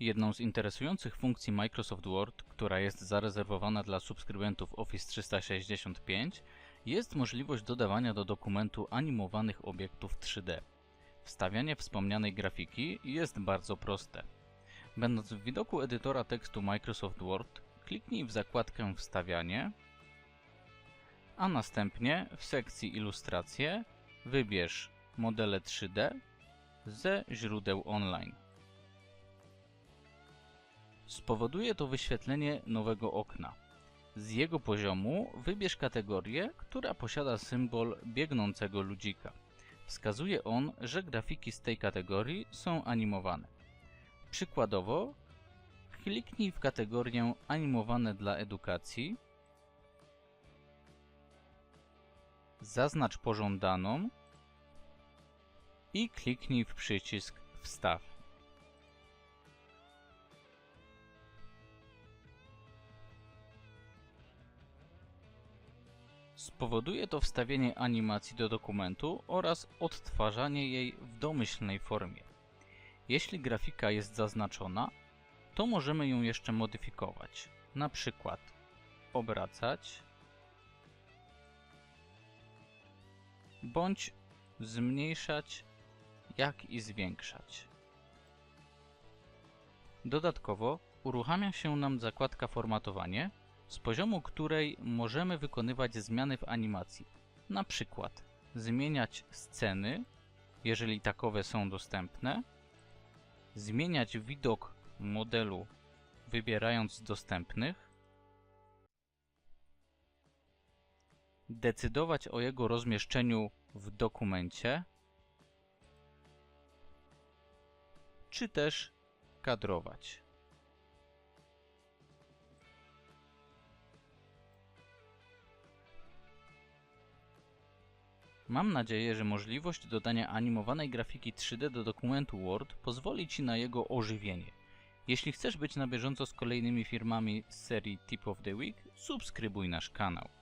Jedną z interesujących funkcji Microsoft Word, która jest zarezerwowana dla subskrybentów Office 365, jest możliwość dodawania do dokumentu animowanych obiektów 3D. Wstawianie wspomnianej grafiki jest bardzo proste. Będąc w widoku edytora tekstu Microsoft Word, kliknij w zakładkę Wstawianie, a następnie w sekcji Ilustracje wybierz modele 3D ze źródeł online. Spowoduje to wyświetlenie nowego okna. Z jego poziomu wybierz kategorię, która posiada symbol biegnącego ludzika. Wskazuje on, że grafiki z tej kategorii są animowane. Przykładowo, kliknij w kategorię Animowane dla edukacji, zaznacz pożądaną i kliknij w przycisk Wstaw. Spowoduje to wstawienie animacji do dokumentu oraz odtwarzanie jej w domyślnej formie. Jeśli grafika jest zaznaczona, to możemy ją jeszcze modyfikować. Na przykład obracać bądź zmniejszać, jak i zwiększać. Dodatkowo uruchamia się nam zakładka formatowanie, z poziomu której możemy wykonywać zmiany w animacji. Na przykład zmieniać sceny, jeżeli takowe są dostępne, zmieniać widok modelu wybierając z dostępnych, decydować o jego rozmieszczeniu w dokumencie, czy też kadrować. Mam nadzieję, że możliwość dodania animowanej grafiki 3D do dokumentu Word pozwoli Ci na jego ożywienie. Jeśli chcesz być na bieżąco z kolejnymi firmami z serii Tip of the Week, subskrybuj nasz kanał.